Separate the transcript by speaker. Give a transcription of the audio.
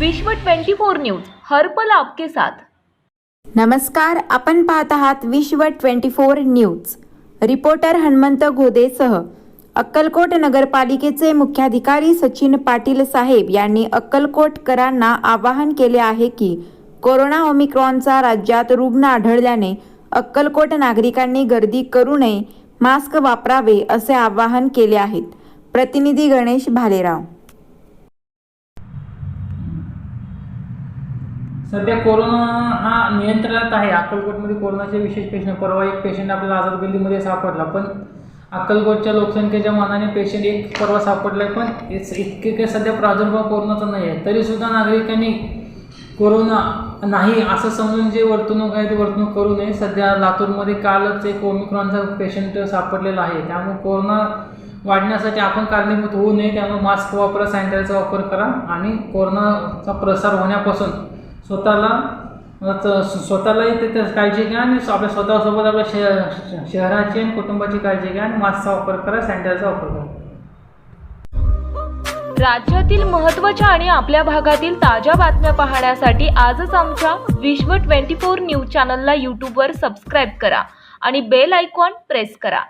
Speaker 1: विश्व 24 न्यूज हर्पल आपके साथ.
Speaker 2: नमस्कार आपण पाहत आहात विश्व 24 न्यूज. रिपोर्टर हनुमंत घोदेसह अक्कलकोट नगरपालिकेचे मुख्याधिकारी सचिन पाटील साहेब यांनी अक्कलकोटकरांना आवाहन केले आहे की कोरोना ओमिक्रॉनचा राज्यात रुग्ण आढळल्याने अक्कलकोट नागरिकांनी गर्दी करू नये मास्क वापरावे असे आवाहन केले आहेत. प्रतिनिधी गणेश भालेराव.
Speaker 3: सध्या कोरोना हा नियंत्रणात आहे. अक्कलकोटमध्ये कोरोनाचे विशेष पेशंट परवा एक पेशंट आपल्याला आझाद गल्लीमध्ये सापडला. पण अक्कलकोटच्या लोकसंख्येच्या मानाने पेशंट एक परवा सापडला आहे. पण इतके काही सध्या प्रादुर्भाव कोरोनाचा नाही आहे. तरीसुद्धा नागरिकांनी कोरोना नाही असं समजून जे वर्तणूक आहे ते वर्तणूक करू नये. सध्या लातूरमध्ये कालच एक ओमिक्रॉनचा पेशंट सापडलेला आहे. त्यामुळे कोरोना वाढण्यासाठी आपण कारणीभूत होऊ नये. त्यामुळे मास्क वापरा सॅनिटायझरचा वापर करा आणि कोरोनाचा प्रसार होण्यापासून स्वतःला स्वतःलाही त्याच्या काळजी घ्या आणि आपल्या स्वतःसोबत आपल्या शह शहराची आणि कुटुंबाची काळजी घ्या आणि मास्कचा वापर करा सॅनिटायझरचा वापर करा.
Speaker 1: राज्यातील महत्त्वाच्या आणि आपल्या भागातील ताज्या बातम्या पाहण्यासाठी आजच आमच्या विश्व 24 न्यूज चॅनलला यूट्यूबवर सबस्क्राईब करा आणि बेल आयकॉन प्रेस करा.